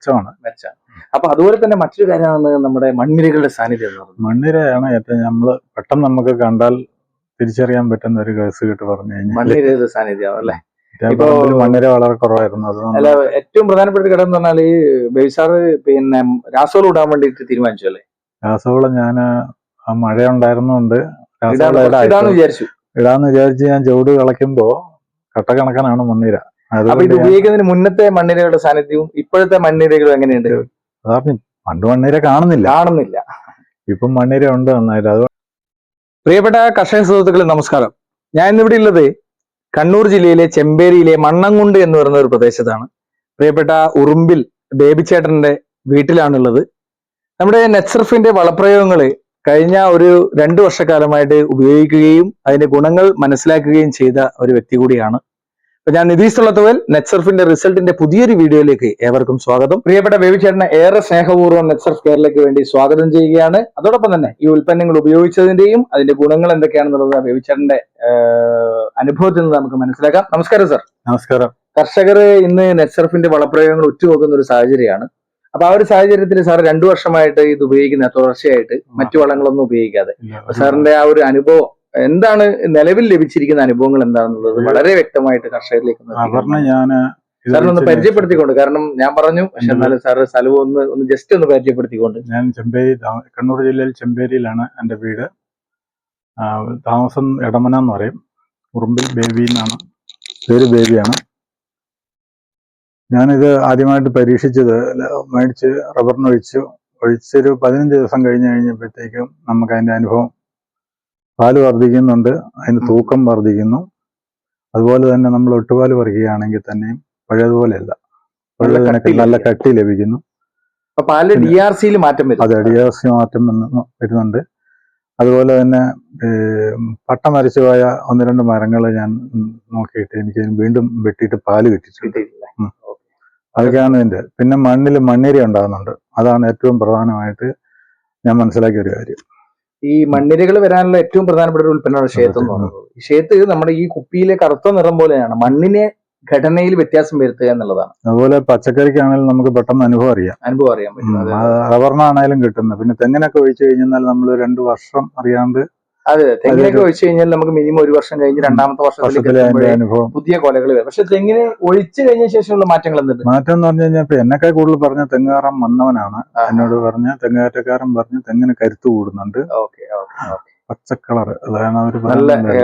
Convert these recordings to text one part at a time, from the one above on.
മെച്ചമാണ്. മെച്ചം. അപ്പൊ അതുപോലെ തന്നെ മറ്റൊരു കാര്യമാണ് നമ്മുടെ മണ്ണിരകളുടെ സാന്നിധ്യം മണ്ണിരയാണ് ഏറ്റവും നമ്മൾ പെട്ടെന്ന് നമുക്ക് കണ്ടാൽ തിരിച്ചറിയാൻ പറ്റുന്ന ഒരു കേസ് കേട്ട് പറഞ്ഞു കഴിഞ്ഞാൽ മണ്ണിരയുടെ സാന്നിധ്യം അല്ലേ? ഇപ്പൊ മണ്ണിര വളരെ കുറവായിരുന്നു. അത് അല്ല ഏറ്റവും പ്രധാനപ്പെട്ട ഘടകം എന്ന് പറഞ്ഞാൽ ഈ ബേസാർ പിന്നെ രാസോൾ ഇടാൻ വേണ്ടിയിട്ട് തീരുമാനിച്ചു അല്ലേ? രാസവളം ഞാൻ ആ മഴ ഉണ്ടായിരുന്നുകൊണ്ട് ഇടാന്ന് വിചാരിച്ചു. ഇടാന്ന് വിചാരിച്ച് ഞാൻ ചുവട് കളയ്ക്കുമ്പോ കട്ടക്കണക്കനാണ് മണ്ണിര. അപ്പൊ ഇത് ഉപയോഗിക്കുന്നതിന് മുന്നത്തെ മണ്ണിരകളുടെ സാന്നിധ്യവും ഇപ്പോഴത്തെ മണ്ണിരകളും എങ്ങനെയുണ്ട്? പണ്ട് മണ്ണിര കാണുന്നില്ല. കാണുന്നില്ല. ഇപ്പം മണ്ണിര ഉണ്ട് നന്നായിട്ട് അത് പ്രിയപ്പെട്ട കർഷക സുഹൃത്തുക്കളെ നമസ്കാരം. ഞാൻ ഇന്നിവിടെ ഉള്ളത് കണ്ണൂർ ജില്ലയിലെ ചെമ്പേരിയിലെ മണ്ണംകുണ്ട് എന്ന് പറയുന്ന ഒരു പ്രദേശത്താണ്. പ്രിയപ്പെട്ട ഉറുമ്പിൽ ബേബിച്ചേട്ടന്റെ വീട്ടിലാണുള്ളത്. നമ്മുടെ നെറ്റ്സർഫിന്റെ വളപ്രയോഗങ്ങൾ കഴിഞ്ഞ ഒരു രണ്ടു വർഷക്കാലമായിട്ട് ഉപയോഗിക്കുകയും അതിന്റെ ഗുണങ്ങൾ മനസ്സിലാക്കുകയും ചെയ്ത ഒരു വ്യക്തി കൂടിയാണ് അപ്പൊ ഞാൻ നിതീഷ് തുള്ളത്തുവൽ നെറ്റ്സർഫിന്റെ റിസൾട്ടിന്റെ പുതിയൊരു വീഡിയോയിലേക്ക് ഏവർക്കും സ്വാഗതം. പ്രിയപ്പെട്ട ബേബിച്ചേട്ടനെ ഏറെ സ്നേഹപൂർവം നെറ്റ്സർഫ് കേരളയ്ക്ക് വേണ്ടി സ്വാഗതം ചെയ്യുകയാണ്. അതോടൊപ്പം തന്നെ ഈ ഉൽപ്പന്നങ്ങൾ ഉപയോഗിച്ചതിന്റെയും അതിന്റെ ഗുണങ്ങൾ എന്തൊക്കെയാണെന്നുള്ളത് ബേബിച്ചേട്ടന്റെ അനുഭവത്തിൽ നിന്ന് നമുക്ക് മനസ്സിലാക്കാം. നമസ്കാരം സർ. നമസ്കാരം. കർഷകർ ഇന്ന് നെറ്റ്സർഫിന്റെ വളപ്രയോഗങ്ങൾ ഉറ്റുനോക്കുന്ന ഒരു സാഹചര്യമാണ്. അപ്പൊ ആ ഒരു സാഹചര്യത്തിൽ സാർ രണ്ടു വർഷമായിട്ട് ഇത് ഉപയോഗിക്കുന്ന തുടർച്ചയായിട്ട് മറ്റു വളങ്ങളൊന്നും ഉപയോഗിക്കാതെ. സാറിന്റെ ആ ഒരു അനുഭവം എന്താണ് നിലവിൽ ലഭിച്ചിരിക്കുന്ന അനുഭവങ്ങൾ എന്താണെന്നുള്ളത് വളരെ വ്യക്തമായിട്ട് കർഷകരിലേക്ക് ഞാൻ ഒന്ന് പരിചയപ്പെടുത്തിക്കൊണ്ട് കാരണം ഞാൻ പറഞ്ഞു പക്ഷെ എന്നാലും സാറ് സ്ഥലവും ഒന്ന് ഒന്ന് ജസ്റ്റ് ഒന്ന് പരിചയപ്പെടുത്തിക്കൊണ്ട്. ഞാൻ ചെമ്പേരി കണ്ണൂർ ജില്ലയിൽ ചെമ്പേരിയിലാണ് എന്റെ വീട്. താമസം എടമന എന്ന് പറയും. ഉറുമ്പിൽ ബേബി എന്നാണ്. പേര് ബേബിയാണ്. ഞാനിത് ആദ്യമായിട്ട് പരീക്ഷിച്ചത് മേടിച്ച് റബ്ബറിന് ഒഴിച്ചു ഒഴിച്ചൊരു പതിനഞ്ച് ദിവസം കഴിഞ്ഞ് കഴിഞ്ഞപ്പോഴത്തേക്കും നമുക്ക് അതിന്റെ അനുഭവം പാൽ വർദ്ധിക്കുന്നുണ്ട് അതിന് തൂക്കം വർദ്ധിക്കുന്നു. അതുപോലെ തന്നെ നമ്മൾ ഒട്ടുപാൽ പറിക്കുകയാണെങ്കിൽ തന്നെയും പഴയതുപോലെയല്ല. നല്ല പഴയതിനൊക്കെ കട്ടി നല്ല കട്ടി ലഭിക്കുന്നു. അതെ പാൽ ഡി ആർ സിയിൽ മാറ്റം വരും അതെ ഡി എസ് മാറ്റം വന്ന് വരുന്നുണ്ട്. അതുപോലെ തന്നെ പട്ടം മരിച്ചു പോയ ഒന്ന് രണ്ട് മരങ്ങൾ ഞാൻ നോക്കിയിട്ട് എനിക്ക് വീണ്ടും വെട്ടിയിട്ട് പാൽ കിട്ടിയിട്ടുണ്ട്. അതൊക്കെയാണ് ഇതിന്റെ. പിന്നെ മണ്ണിൽ മണ്ണീര ഉണ്ടാകുന്നുണ്ട്. അതാണ് ഏറ്റവും പ്രധാനമായിട്ട് ഞാൻ മനസ്സിലാക്കിയ ഒരു കാര്യം. ഈ മണ്ണിരകൾ വരാനുള്ള ഏറ്റവും പ്രധാനപ്പെട്ട ഒരു ഉൽപ്പന്നമാണ് ഷേത്ത് എന്ന് പറയുന്നത്. ഈ ഷേത്ത് നമ്മുടെ ഈ കുപ്പിയിലെ കറുത്ത നിറം പോലെയാണ്. മണ്ണിനെ ഘടനയിൽ വ്യത്യാസം വരുത്തുക എന്നുള്ളതാണ്. അതുപോലെ പച്ചക്കറിക്കാണെങ്കിലും നമുക്ക് പെട്ടെന്ന് അനുഭവം അറിയാം. അനുഭവം അറിയാൻ പറ്റും. റബ്ബറിനാണേലും കിട്ടുന്നത്. പിന്നെ തെങ്ങിനൊക്കെ ഒഴിച്ചു കഴിഞ്ഞാൽ നമ്മൾ രണ്ടു വർഷം അറിയാണ്ട് അതെ തെങ്ങിനൊക്കെ ഒഴിച്ചു കഴിഞ്ഞാൽ നമുക്ക് മിനിമം ഒരു വർഷം കഴിഞ്ഞ് രണ്ടാമത്തെ അനുഭവം. പുതിയ കൊലകൾ വരും. പക്ഷെ തെങ്ങിന് ഒഴിച്ചു കഴിഞ്ഞ ശേഷമുള്ള മാറ്റങ്ങൾ എന്തുണ്ട്? മാറ്റം എന്ന് പറഞ്ഞു കഴിഞ്ഞാൽ ഇപ്പൊ എന്നെക്കാൾ കൂടുതൽ പറഞ്ഞ തെങ്ങുകാരൻ വന്നവനാണ്. എന്നോട് പറഞ്ഞ തെങ്ങുകാറ്റക്കാരൻ പറഞ്ഞ് തെങ്ങിന് കരുത്ത് കൂടുന്നുണ്ട്. ഓക്കെ ഓക്കെ പച്ച കളർ അതാണ് അവർ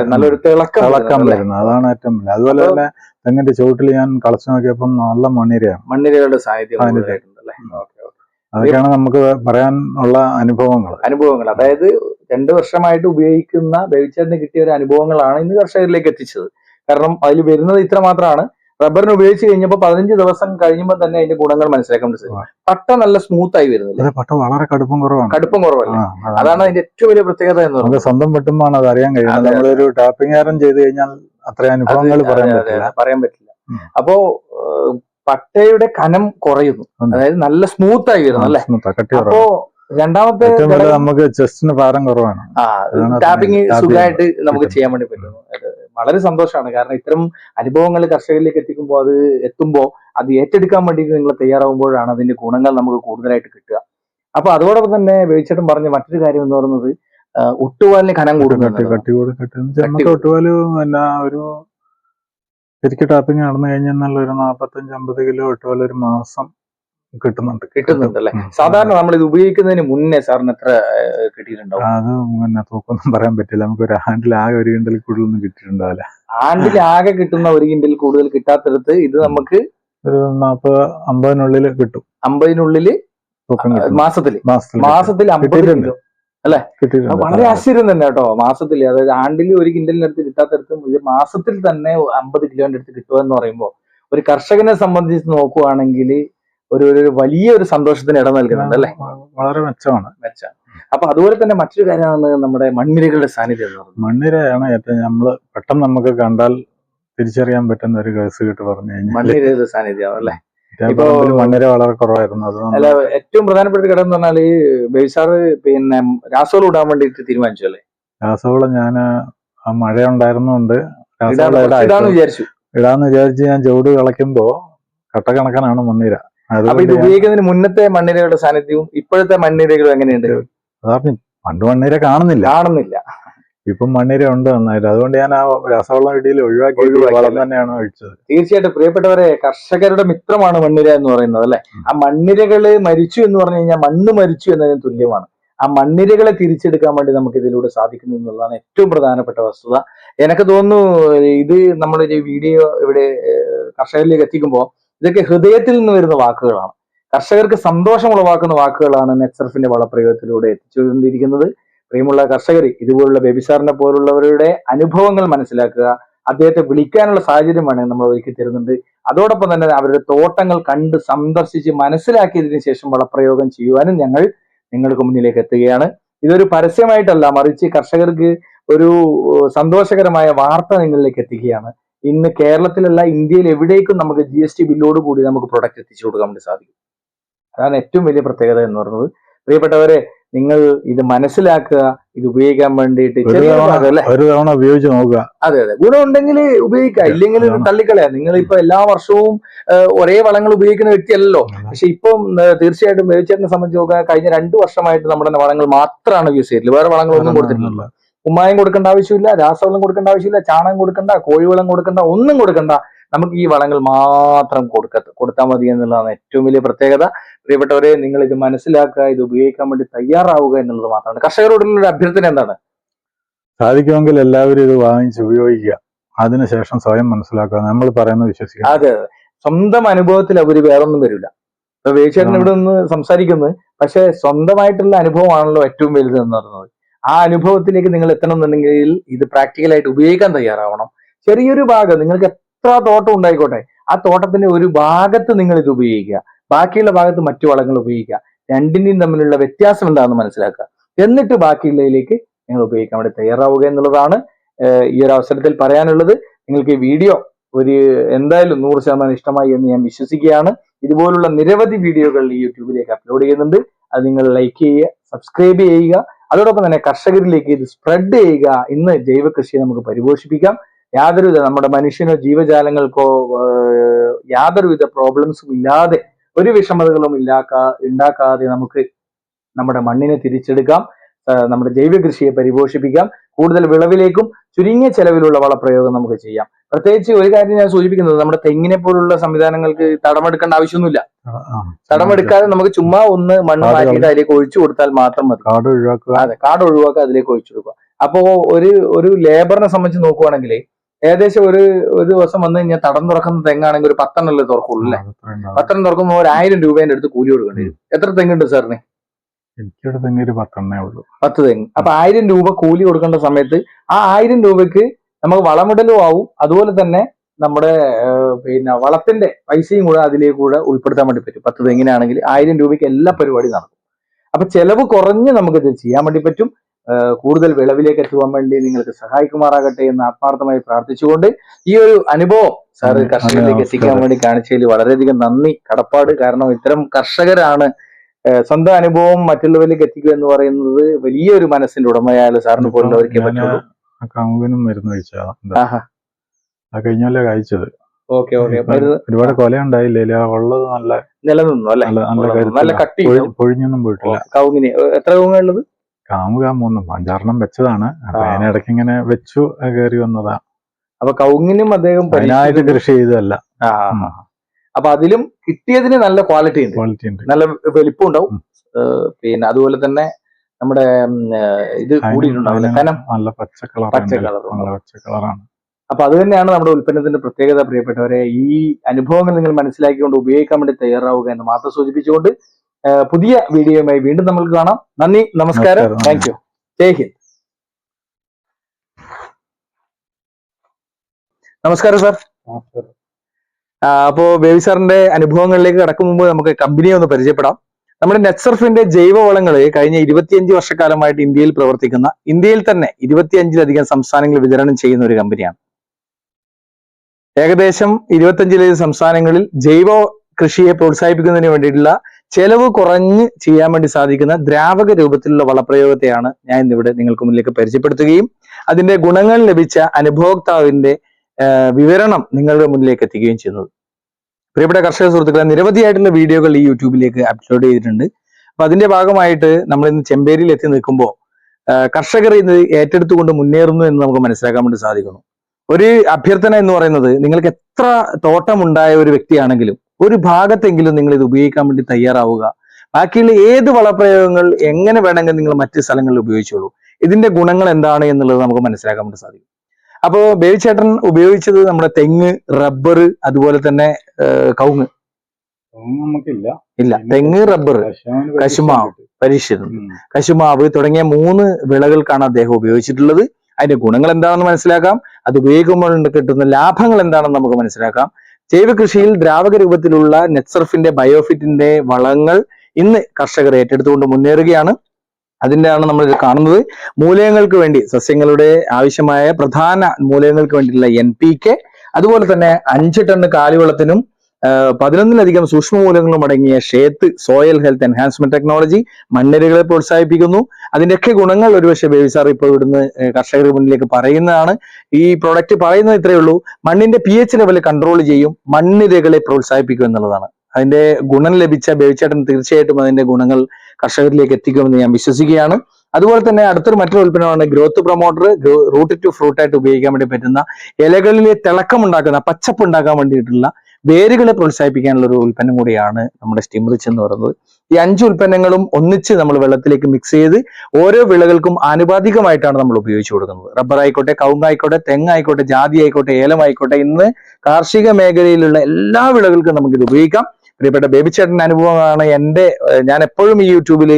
നല്ലൊരു തിളക്കം വരുന്നത് അതാണ് ഏറ്റവും വലിയ അതുപോലെ തന്നെ തെങ്ങിന്റെ ചുവട്ടിൽ ഞാൻ കളച്ചു നോക്കിയപ്പം നല്ല മണ്ണിരയാണ്. മണ്ണിരകളുടെ സാന്നിധ്യം. അതൊക്കെയാണ് നമുക്ക് പറയാനുള്ള അനുഭവങ്ങൾ. അനുഭവങ്ങൾ. അതായത് രണ്ടു വർഷമായിട്ട് ഉപയോഗിക്കുന്ന ബേബിച്ചേട്ടന് കിട്ടിയ ഒരു അനുഭവങ്ങളാണ് ഇന്ന് കർഷകരിലേക്ക് എത്തിച്ചത്. കാരണം അതിൽ വരുന്നത് ഇത്ര മാത്രമാണ്. റബ്ബറിന് ഉപയോഗിച്ച് കഴിഞ്ഞപ്പോൾ പതിനഞ്ച് ദിവസം കഴിയുമ്പോൾ തന്നെ അതിന്റെ ഗുണങ്ങൾ മനസ്സിലാക്കാൻ പറ്റും പട്ട നല്ല സ്മൂത്ത് ആയി വരുന്നില്ല. പട്ട വളരെ കടുപ്പം കുറവാണ്. കടുപ്പം കുറവല്ല? അതാണ്. അതിന്റെ ഏറ്റവും വലിയ പ്രത്യേകത എന്ന് പറയുന്നത്. സ്വന്തം വെട്ടുമ്പോഴാണ് അത് അറിയാൻ കഴിയുന്നത്. നമ്മളൊരു ടാപ്പിംഗ് ആരം ചെയ്ത് കഴിഞ്ഞാൽ അത്ര അനുഭവങ്ങൾ പറയാൻ പറ്റില്ല. അപ്പോ പട്ടയുടെ കനം കുറയുന്നു. അതായത് നല്ല സ്മൂത്ത് ആയി വരുന്നു അല്ലെ? അപ്പോ രണ്ടാമത്തെ നമുക്ക് ചെസ്റ്റിന് ഭാരം കുറവാണ്. ടാപ്പിംഗ് സുഖമായിട്ട് നമുക്ക് ചെയ്യാൻ വേണ്ടി പറ്റുന്നു. വളരെ സന്തോഷമാണ്. കാരണം ഇത്തരം അനുഭവങ്ങൾ കർഷകരിലേക്ക് എത്തിക്കുമ്പോൾ അത് എത്തുമ്പോൾ അത് ഏറ്റെടുക്കാൻ വേണ്ടിയിട്ട് നിങ്ങൾ തയ്യാറാവുമ്പോഴാണ് അതിന്റെ ഗുണങ്ങൾ നമുക്ക് കൂടുതലായിട്ട് കിട്ടുക. അപ്പൊ അതോടൊപ്പം തന്നെ വേവിച്ചേട്ടൻ പറഞ്ഞ മറ്റൊരു കാര്യം എന്ന് പറയുന്നത് ഒട്ടുപാലിന് കനം കട്ടി കൂടുന്നു കട്ടി കൂടി കട്ടി. എന്ന് വെച്ചാൽ കട്ടി ഒട്ടുപാൽ പിന്നെ ഒരു ശരിക്കും ടാപ്പിംഗ് നടന്നു കഴിഞ്ഞാൽ ഒരു നാപ്പത്തഞ്ച് അമ്പത് കിലോ ഒട്ടുപാൽ ഒരു മാസം കിട്ടുന്നുണ്ട്. കിട്ടുന്നുണ്ട് അല്ലെ സാധാരണ നമ്മൾ ഇത് ഉപയോഗിക്കുന്നതിന് മുന്നേ സാറിന് എത്ര കിട്ടിയിട്ടുണ്ടാവും? അത് പിന്നെ തൂക്കൊന്നും പറയാൻ പറ്റില്ല. നമുക്ക് ഒരു ആണ്ടിൽ ആകെ ഒരു കിണ്ടൽ കൂടുതലൊന്നും കിട്ടിയിട്ടുണ്ടാവില്ല. ആണ്ടിൽ ആകെ കിട്ടുന്ന ഒരു കിൻഡിൽ കൂടുതൽ കിട്ടാത്തടത്ത് ഇത് നമുക്ക് ഒരു നാപ്പത് അമ്പതിനുള്ളിൽ കിട്ടും. അമ്പതിനുള്ളിൽ മാസത്തിൽ മാസത്തിൽ അമ്പത് അത് വളരെ ആശ്ചര്യം തന്നെ കേട്ടോ മാസത്തിൽ അതായത് ആണ്ടിൽ ഒരു കിൻഡലിനടുത്ത് അടുത്ത് കിട്ടാത്തടത്തും ഇത് മാസത്തിൽ തന്നെ അമ്പത് കിലോന്റെ അടുത്ത് കിട്ടുക എന്ന് പറയുമ്പോൾ ഒരു കർഷകനെ സംബന്ധിച്ച് നോക്കുവാണെങ്കിൽ ഒരു ഒരു വലിയ ഒരു സന്തോഷത്തിന് ഇടം നൽകുന്നുണ്ട് അല്ലെ വളരെ മെച്ചമാണ്. മെച്ചം. അപ്പൊ അതുപോലെ തന്നെ മറ്റൊരു കാര്യമാണ് നമ്മുടെ മണ്ണിരകളുടെ സാന്നിധ്യം മണ്ണിരയാണ് ഏറ്റവും നമ്മൾ പെട്ടെന്ന് നമുക്ക് കണ്ടാൽ തിരിച്ചറിയാൻ പറ്റുന്ന ഒരു കേസ് കേട്ട് പറഞ്ഞു കഴിഞ്ഞാൽ മണ്ണിരയുടെ സാന്നിധ്യം അല്ലെ ഇപ്പോ മണ്ണിര വളരെ കുറവായിരുന്നു. അത് അല്ല ഏറ്റവും പ്രധാനപ്പെട്ട ഘടകം എന്ന് പറഞ്ഞാൽ ഈ ബേസാറ് പിന്നെ രാസോൾ ഇടാൻ വേണ്ടിയിട്ട് തീരുമാനിച്ചു അല്ലെ? രാസോൾ ഞാൻ ആ മഴ ഉണ്ടായിരുന്നുകൊണ്ട് ഇടാന്ന് രാസവളം ഇടാന്ന് ഇടാൻ വിചാരിച്ചു. ഇടാന്ന് വിചാരിച്ച് ഞാൻ ചുവട് കളയ്ക്കുമ്പോ കട്ടക്കണക്കനാണ് മണ്ണിര. അപ്പൊ ഇത് ഉപയോഗിക്കുന്നതിന് മുന്നത്തെ മണ്ണിരകളുടെ സാന്നിധ്യവും ഇപ്പോഴത്തെ മണ്ണിരകളും എങ്ങനെയുണ്ട്? പണ്ട് മണ്ണിര കാണുന്നില്ല. കാണുന്നില്ല. ഇപ്പം മണ്ണിര ഉണ്ട് നന്നായിട്ട് അതുകൊണ്ട് ഞാൻ ആ രാസവളം ഇടയിൽ ഒഴിവാക്കി വളം തന്നെയാണ് ഒഴിച്ചത്. തീർച്ചയായിട്ടും പ്രിയപ്പെട്ടവരെ കർഷകരുടെ മിത്രമാണ് മണ്ണിര എന്ന് പറയുന്നത് അല്ലെ? ആ മണ്ണിരകൾ മരിച്ചു എന്ന് പറഞ്ഞു കഴിഞ്ഞാൽ മണ്ണ് മരിച്ചു എന്നതിന് തുല്യമാണ്. ആ മണ്ണിരകളെ തിരിച്ചെടുക്കാൻ വേണ്ടി നമുക്ക് ഇതിലൂടെ സാധിക്കുന്നു എന്നുള്ളതാണ് ഏറ്റവും പ്രധാനപ്പെട്ട വസ്തുത. എനിക്ക് തോന്നുന്നു ഇത് നമ്മളൊരു വീഡിയോ ഇവിടെ കർഷകരിലേക്ക് എത്തിക്കുമ്പോൾ ഇതൊക്കെ ഹൃദയത്തിൽ നിന്ന് വരുന്ന വാക്കുകളാണ്. കർഷകർക്ക് സന്തോഷം ഉളവാക്കുന്ന വാക്കുകളാണ് നെക്സർഫിന്റെ വളപ്രയോഗത്തിലൂടെ എത്തിച്ചുകൊണ്ടിരിക്കുന്നത്. പ്രിയമുള്ള കർഷകർ ഇതുപോലുള്ള ബേബിസാറിനെ പോലുള്ളവരുടെ അനുഭവങ്ങൾ മനസ്സിലാക്കുക അദ്ദേഹത്തെ വിളിക്കാനുള്ള സാഹചര്യം വേണമെങ്കിൽ നമ്മൾ ഒരുക്കി തരുന്നുണ്ട്. അതോടൊപ്പം തന്നെ അവരുടെ തോട്ടങ്ങൾ കണ്ട് സന്ദർശിച്ച് മനസ്സിലാക്കിയതിനു ശേഷം വളപ്രയോഗം ചെയ്യുവാനും ഞങ്ങൾ നിങ്ങൾക്ക് മുന്നിലേക്ക് എത്തുകയാണ്. ഇതൊരു പരസ്യമായിട്ടല്ല മറിച്ച് കർഷകർക്ക് ഒരു സന്തോഷകരമായ വാർത്ത നിങ്ങളിലേക്ക് എത്തിക്കുകയാണ്. ഇന്ന് കേരളത്തിലല്ല ഇന്ത്യയിൽ എവിടേക്കും നമുക്ക് ജി എസ് ടി ബില്ലോട് കൂടി നമുക്ക് പ്രൊഡക്റ്റ് എത്തിച്ചു കൊടുക്കാൻ വേണ്ടി സാധിക്കും. അതാണ് ഏറ്റവും വലിയ പ്രത്യേകത എന്ന് പറയുന്നത്. പ്രിയപ്പെട്ടവരെ നിങ്ങൾ ഇത് മനസ്സിലാക്കുക ഇത് ഉപയോഗിക്കാൻ വേണ്ടിയിട്ട് ഒരു തവണ ഉപയോഗിച്ച് നോക്കുക. അതെ അതെ. ഗുണം ഉണ്ടെങ്കിൽ ഉപയോഗിക്കുക ഇല്ലെങ്കിൽ തള്ളിക്കളയാ. നിങ്ങൾ ഇപ്പൊ എല്ലാ വർഷവും ഒരേ വളങ്ങൾ ഉപയോഗിക്കുന്ന വ്യക്തിയല്ലല്ലോ. പക്ഷെ ഇപ്പം തീർച്ചയായിട്ടും വേവിച്ചേട്ടനെ സംബന്ധിച്ച് നോക്കുക കഴിഞ്ഞ രണ്ടു വർഷമായിട്ട് നമ്മുടെ വളങ്ങൾ മാത്രമാണ് യൂസ് ചെയ്തിട്ടുള്ളത്. വേറെ വളങ്ങളൊന്നും കൊടുത്തിട്ടില്ല. ഉമ്മായം കൊടുക്കേണ്ട ആവശ്യമില്ല രാസവളം കൊടുക്കേണ്ട ആവശ്യമില്ല ചാണകം കൊടുക്കണ്ട കോഴിവളം കൊടുക്കണ്ട ഒന്നും കൊടുക്കണ്ട. നമുക്ക് ഈ വളങ്ങൾ മാത്രം കൊടുക്ക കൊടുത്താൽ മതി എന്നുള്ളതാണ് ഏറ്റവും വലിയ പ്രത്യേകത. പ്രിയപ്പെട്ടവരെ നിങ്ങൾ ഇത് മനസ്സിലാക്കുക ഇത് ഉപയോഗിക്കാൻ വേണ്ടി തയ്യാറാവുക എന്നുള്ളത് മാത്രമാണ്. കർഷകരോടുള്ള ഒരു അഭ്യർത്ഥന എന്താണ്? സാധിക്കുമെങ്കിൽ എല്ലാവരും ഇത് വാങ്ങിച്ച് ഉപയോഗിക്കുക. അതിനുശേഷം സ്വയം മനസ്സിലാക്കുക. നമ്മൾ പറയുന്നത് വിശ്വസിക്കുക അതെ അതെ. സ്വന്തം അനുഭവത്തിൽ അവർ വേറൊന്നും വരില്ല. ഇപ്പൊ വേച്ചേട്ടൻ ഇവിടെ നിന്ന് സംസാരിക്കുന്നത് പക്ഷെ സ്വന്തമായിട്ടുള്ള അനുഭവമാണല്ലോ ഏറ്റവും വലുത് എന്ന് പറയുന്നത്. ആ അനുഭവത്തിലേക്ക് നിങ്ങൾ എത്തണം എന്നുണ്ടെങ്കിൽ ഇത് പ്രാക്ടിക്കലായിട്ട് ഉപയോഗിക്കാൻ തയ്യാറാവണം. ചെറിയൊരു ഭാഗം നിങ്ങൾക്ക് എത്ര തോട്ടം ഉണ്ടായിക്കോട്ടെ ആ തോട്ടത്തിന്റെ ഒരു ഭാഗത്ത് നിങ്ങൾ ഇത് ഉപയോഗിക്കുക. ബാക്കിയുള്ള ഭാഗത്ത് മറ്റു വളങ്ങൾ ഉപയോഗിക്കുക. രണ്ടിന്റെയും തമ്മിലുള്ള വ്യത്യാസം എന്താണെന്ന് മനസ്സിലാക്കുക. എന്നിട്ട് ബാക്കിയുള്ളതിലേക്ക് നിങ്ങൾ ഉപയോഗിക്കാൻ വേണ്ടി തയ്യാറാവുക എന്നുള്ളതാണ് ഈ ഒരു അവസരത്തിൽ പറയാനുള്ളത്. നിങ്ങൾക്ക് ഈ വീഡിയോ ഒരു എന്തായാലും നൂറ് ശതമാനം ഇഷ്ടമായി എന്ന് ഞാൻ വിശ്വസിക്കുകയാണ്. ഇതുപോലുള്ള നിരവധി വീഡിയോകൾ ഈ യൂട്യൂബിലേക്ക് അപ്ലോഡ് ചെയ്യുന്നുണ്ട്. അത് നിങ്ങൾ ലൈക്ക് ചെയ്യുക സബ്സ്ക്രൈബ് ചെയ്യുക. അതോടൊപ്പം തന്നെ കർഷകരിലേക്ക് ഇത് സ്പ്രെഡ് ചെയ്യുക. ഇന്ന് ജൈവ കൃഷിയെ നമുക്ക് പരിപോഷിപ്പിക്കാം. യാതൊരുവിധ നമ്മുടെ മനുഷ്യനോ ജീവജാലങ്ങൾക്കോ യാതൊരുവിധ പ്രോബ്ലംസും ഇല്ലാതെ ഒരു വിഷമതകളും ഇല്ലാക്കാ ഉണ്ടാക്കാതെ നമുക്ക് നമ്മുടെ മണ്ണിനെ തിരിച്ചെടുക്കാം. നമ്മുടെ ജൈവ കൃഷിയെ പരിപോഷിപ്പിക്കാം. കൂടുതൽ വിളവിലേക്കും ചുരുങ്ങിയ ചെലവിലുള്ള വളപ്രയോഗം നമുക്ക് ചെയ്യാം. പ്രത്യേകിച്ച് ഒരു കാര്യം ഞാൻ സൂചിപ്പിക്കുന്നത് നമ്മുടെ തെങ്ങിനെ പോലുള്ള സംവിധാനങ്ങൾക്ക് തടമെടുക്കേണ്ട ആവശ്യമൊന്നുമില്ല. തടമെടുക്കാതെ നമുക്ക് ചുമ്മാ ഒന്ന് മണ്ണ് മാറ്റിയിട്ട് അതിലേക്ക് ഒഴിച്ചു കൊടുത്താൽ മാത്രം മതി. കാട് ഒഴിവാക്കുക. അതെ കാട് ഒഴിവാക്കുക അതിലേക്ക് ഒഴിച്ചു കൊടുക്കുക. അപ്പോ ഒരു ഒരു ലേബറിനെ സംബന്ധിച്ച് നോക്കുവാണെങ്കിൽ ഏകദേശം ഒരു ഒരു ദിവസം വന്നു കഴിഞ്ഞാൽ തടം തുറക്കുന്ന തെങ്ങാണെങ്കിൽ ഒരു പത്തെണ്ണല്ലേ തുറക്കുള്ളൂ അല്ലേ. പത്തെണ്ണം തുറക്കുമ്പോൾ ഒരു ആയിരം രൂപേന്റെ അടുത്ത് കൂലി കൊടുക്കേണ്ടി വരും. എത്ര തെങ്ങുണ്ട് സാറിന്? എനിക്കിവിടെ തന്നെ ഒരു പത്തെണ്ണേ ഉള്ളൂ. പത്ത് തെങ്ങ്. അപ്പൊ ആയിരം രൂപ കൂലി കൊടുക്കേണ്ട സമയത്ത് ആ ആയിരം രൂപക്ക് നമുക്ക് വളമിടലും ആവും. അതുപോലെ തന്നെ നമ്മുടെ പിന്നെ വളത്തിന്റെ പൈസയും കൂടെ അതിലേക്ക് കൂടെ ഉൾപ്പെടുത്താൻ വേണ്ടി പറ്റും. പത്ത് തെങ്ങിനാണെങ്കിൽ ആയിരം രൂപയ്ക്ക് എല്ലാ പരിപാടിയും നടക്കും. അപ്പൊ ചെലവ് കുറഞ്ഞ് ഇത് ചെയ്യാൻ വേണ്ടി പറ്റും. കൂടുതൽ വിളവിലേക്ക് എത്തുവാൻ വേണ്ടി നിങ്ങൾക്ക് സഹായിക്കുമാറാകട്ടെ എന്ന് ആത്മാർത്ഥമായി പ്രാർത്ഥിച്ചുകൊണ്ട് ഈ ഒരു അനുഭവം സാർ കർഷകരിലേക്ക് എത്തിക്കാൻ വേണ്ടി കാണിച്ചതിൽ വളരെയധികം നന്ദി. കടപ്പാട് കാരണം ഇത്തരം കർഷകരാണ് സ്വന്തം അനുഭവം മറ്റുള്ളവരിലേക്ക് എത്തിക്കുക എന്ന് പറയുന്നത് വലിയൊരു മനസ്സിന്റെ ഉടമയായാലും സാറിന് പോലുള്ളവർക്കേ പറ്റുള്ളൂ. കമുകിനും മരുന്ന് കഴിച്ചതാ. ആ കഴിഞ്ഞല്ലേ കഴിച്ചത്. Okay okay. ഒരുപാട് കൊല ഉണ്ടായില്ല? ഉള്ളത് നല്ല നിലനിന്നു അല്ലെ? നല്ല. കട്ടി പൊഴി- പൊഴിഞ്ഞൊന്നും പോയിട്ടില്ല. കവുങ്ങിന് എത്ര കവുങ്ങുള്ളത് കാമുക മൂന്നും അഞ്ചാറെണ്ണം വെച്ചതാണ്. അപ്പൊ. അതിനിടയ്ക്ക് ഇങ്ങനെ വെച്ചു കയറി വന്നതാ. അപ്പൊ കൗങ്ങിനും അദ്ദേഹം കൃഷി ചെയ്തതല്ല. ആ. അപ്പൊ അതിലും കിട്ടിയതിന് നല്ല ക്വാളിറ്റി ഉണ്ട്. ക്വാളിറ്റി ഉണ്ട്. നല്ല വലിപ്പം ഉണ്ടാവും പിന്നെ അതുപോലെ തന്നെ നമ്മുടെ ഇത് കൂടി കൂടിയിട്ടുണ്ടാവില്ല കനം. നല്ല പച്ച കളർ പച്ച കളറാണ് അപ്പൊ അത് തന്നെയാണ് നമ്മുടെ ഉൽപ്പന്നത്തിന്റെ പ്രത്യേകത പ്രിയപ്പെട്ടവരെ. ഈ അനുഭവങ്ങൾ നിങ്ങൾ മനസ്സിലാക്കിക്കൊണ്ട് ഉപയോഗിക്കാൻ വേണ്ടി തയ്യാറാവുക എന്ന് മാത്രം സൂചിപ്പിച്ചുകൊണ്ട് പുതിയ വീഡിയോയുമായി വീണ്ടും നമുക്ക് കാണാം. നന്ദി നമസ്കാരം. Thank you Jai Hind. നമസ്കാരം സാർ. അപ്പോ ബേബി സാറിന്റെ അനുഭവങ്ങളിലേക്ക് കടക്കും മുമ്പ് നമുക്ക് കമ്പനിയെ ഒന്ന് പരിചയപ്പെടാം. നമ്മുടെ നെറ്റ്സർഫിന്റെ ജൈവവളങ്ങൾ കഴിഞ്ഞ ഇരുപത്തിയഞ്ച് വർഷക്കാലമായിട്ട് ഇന്ത്യയിൽ പ്രവർത്തിക്കുന്ന ഇന്ത്യയിൽ തന്നെ ഇരുപത്തിയഞ്ചിലധികം സംസ്ഥാനങ്ങളിൽ വിതരണം ചെയ്യുന്ന ഒരു കമ്പനിയാണ് ഏകദേശം ഇരുപത്തിയഞ്ചിലധികം സംസ്ഥാനങ്ങളിൽ ജൈവ കൃഷിയെ പ്രോത്സാഹിപ്പിക്കുന്നതിന് വേണ്ടിയിട്ടുള്ള ചെലവ് കുറഞ്ഞ് ചെയ്യാൻ വേണ്ടി സാധിക്കുന്ന ദ്രാവക രൂപത്തിലുള്ള വളപ്രയോഗത്തെയാണ് ഞാൻ ഇന്നിവിടെ നിങ്ങൾക്ക് മുന്നിലേക്ക് പരിചയപ്പെടുത്തുകയും അതിന്റെ ഗുണങ്ങൾ ലഭിച്ച അനുഭവോക്താവിന്റെ ആ, വിവരണം നിങ്ങളുടെ മുന്നിലേക്ക് എത്തിക്കുകയും ചെയ്യുന്നത് പ്രിയപ്പെട്ട കർഷക സുഹൃത്തുക്കളെ നിരവധിയായിട്ടുള്ള വീഡിയോകൾ ഈ യൂട്യൂബിലേക്ക് അപ്ലോഡ് ചെയ്തിട്ടുണ്ട്. അപ്പൊ അതിന്റെ ഭാഗമായിട്ട് നമ്മൾ ഇന്ന് ചെമ്പേരിയിൽ എത്തി നിൽക്കുമ്പോൾ കർഷകർ ഇന്ന് ഏറ്റെടുത്തുകൊണ്ട് മുന്നേറുന്നു എന്ന് നമുക്ക് മനസ്സിലാക്കാൻ വേണ്ടി സാധിക്കുന്നു. ഒരു അഭ്യർത്ഥന എന്ന് പറയുന്നത് നിങ്ങൾക്ക് എത്ര തോട്ടമുണ്ടായ ഒരു വ്യക്തിയാണെങ്കിലും ഒരു ഭാഗത്തെങ്കിലും നിങ്ങൾ ഇത് ഉപയോഗിക്കാൻ വേണ്ടി തയ്യാറാവുക. ബാക്കിയുള്ള ഏത് വളപ്രയോഗങ്ങൾ എങ്ങനെ വേണമെങ്കിൽ നിങ്ങൾ മറ്റ് സ്ഥലങ്ങളിൽ ഉപയോഗിച്ചോളൂ. ഇതിന്റെ ഗുണങ്ങൾ എന്താണ് എന്നുള്ളത് നമുക്ക് മനസ്സിലാക്കാൻ വേണ്ടി സാധിക്കും. അപ്പോ ബേബിച്ചേട്ടൻ ഉപയോഗിച്ചത് നമ്മുടെ തെങ്ങ് റബ്ബർ അതുപോലെ തന്നെ കവുങ്ങ്. നമുക്കില്ല. ഇല്ല തെങ്ങ് റബ്ബർ കശുമാവ്. പരീക്ഷ പരീക്ഷിച്ചിട്ടുണ്ട് കശുമാവ് തുടങ്ങിയ മൂന്ന് വിളകൾക്കാണ് അദ്ദേഹം ഉപയോഗിച്ചിട്ടുള്ളത്. അതിന്റെ ഗുണങ്ങൾ എന്താണെന്ന് മനസ്സിലാക്കാം. അത് ഉപയോഗിക്കുമ്പോൾ കിട്ടുന്ന ലാഭങ്ങൾ എന്താണെന്ന് നമുക്ക് മനസ്സിലാക്കാം. ജൈവ കൃഷിയിൽ ദ്രാവക രൂപത്തിലുള്ള നെറ്റ്സർഫിന്റെ ബയോഫിറ്റിന്റെ വളങ്ങൾ ഇന്ന് കർഷകർ ഏറ്റെടുത്തുകൊണ്ട് മുന്നേറുകയാണ്. അതിന്റെയാണ് നമ്മൾ കാണുന്നത്. മൂലകങ്ങൾക്ക് വേണ്ടി സസ്യങ്ങളുടെ ആവശ്യമായ പ്രധാന മൂലകങ്ങൾക്ക് വേണ്ടിയിട്ടുള്ള എൻ പി കെ അതുപോലെ തന്നെ അഞ്ച് ടൺ കാലിവെള്ളത്തിനും പതിനൊന്നിലധികം സൂക്ഷ്മ മൂലകങ്ങളും അടങ്ങിയ ഷേത്ത് സോയിൽ ഹെൽത്ത് എൻഹാൻസ്മെന്റ് ടെക്നോളജി മണ്ണിരകളെ പ്രോത്സാഹിപ്പിക്കുന്നു. അതിന്റെയൊക്കെ ഗുണങ്ങൾ ഒരുപക്ഷെ ബേബി സാർ ഇപ്പോൾ ഇവിടുന്ന് കർഷകരുടെ മുന്നിലേക്ക് പറയുന്നതാണ്. ഈ പ്രൊഡക്റ്റ് പറയുന്നത് ഇത്രയേ ഉള്ളൂ. മണ്ണിന്റെ പി എച്ച് ലെവൽ കൺട്രോൾ ചെയ്യും മണ്ണിരകളെ പ്രോത്സാഹിപ്പിക്കും എന്നുള്ളതാണ്. അതിന്റെ ഗുണം ലഭിച്ച ബേവിച്ചേട്ടൻ തീർച്ചയായിട്ടും അതിന്റെ ഗുണങ്ങൾ കർഷകരിലേക്ക് എത്തിക്കുമെന്ന് ഞാൻ വിശ്വസിക്കുകയാണ്. അതുപോലെ തന്നെ അടുത്തൊരു മറ്റൊരു ഉൽപ്പന്നമാണ് growth promoter root to fruit ആയിട്ട് ഉപയോഗിക്കാൻ വേണ്ടി പറ്റുന്ന ഇലകളിലെ തിളക്കം ഉണ്ടാക്കുന്ന പച്ചപ്പ് ഉണ്ടാക്കാൻ വേണ്ടിയിട്ടുള്ള വേരുകളെ പ്രോത്സാഹിപ്പിക്കാനുള്ള ഒരു ഉൽപ്പന്നം കൂടിയാണ് നമ്മുടെ സ്റ്റിംറിച്ച് എന്ന് പറയുന്നത്. ഈ അഞ്ച് ഉൽപ്പന്നങ്ങളും ഒന്നിച്ച് നമ്മൾ വെള്ളത്തിലേക്ക് മിക്സ് ചെയ്ത് ഓരോ വിളകൾക്കും ആനുപാതികമായിട്ടാണ് നമ്മൾ ഉപയോഗിച്ചു കൊടുക്കുന്നത്. റബ്ബർ ആയിക്കോട്ടെ കവുങ്ങായിക്കോട്ടെ തെങ്ങായിക്കോട്ടെ ജാതി ആയിക്കോട്ടെ ഏലമായിക്കോട്ടെ ഇന്ന് കാർഷിക മേഖലയിലുള്ള എല്ലാ വിളകൾക്കും നമുക്കിത് ഉപയോഗിക്കാം. പ്രിയപ്പെട്ട ബേബി ചേട്ടന്റെ അനുഭവമാണ് എന്റെ ഞാൻ എപ്പോഴും ഈ യൂട്യൂബിൽ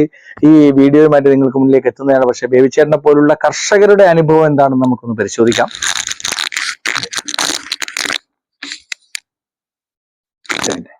ഈ വീഡിയോയുമായിട്ട് നിങ്ങൾക്ക് മുന്നിലേക്ക് എത്തുന്നതാണ് പക്ഷെ ബേബി ചേട്ടനെ പോലുള്ള കർഷകരുടെ അനുഭവം എന്താണെന്ന് നമുക്കൊന്ന് പരിശോധിക്കാം ശരി.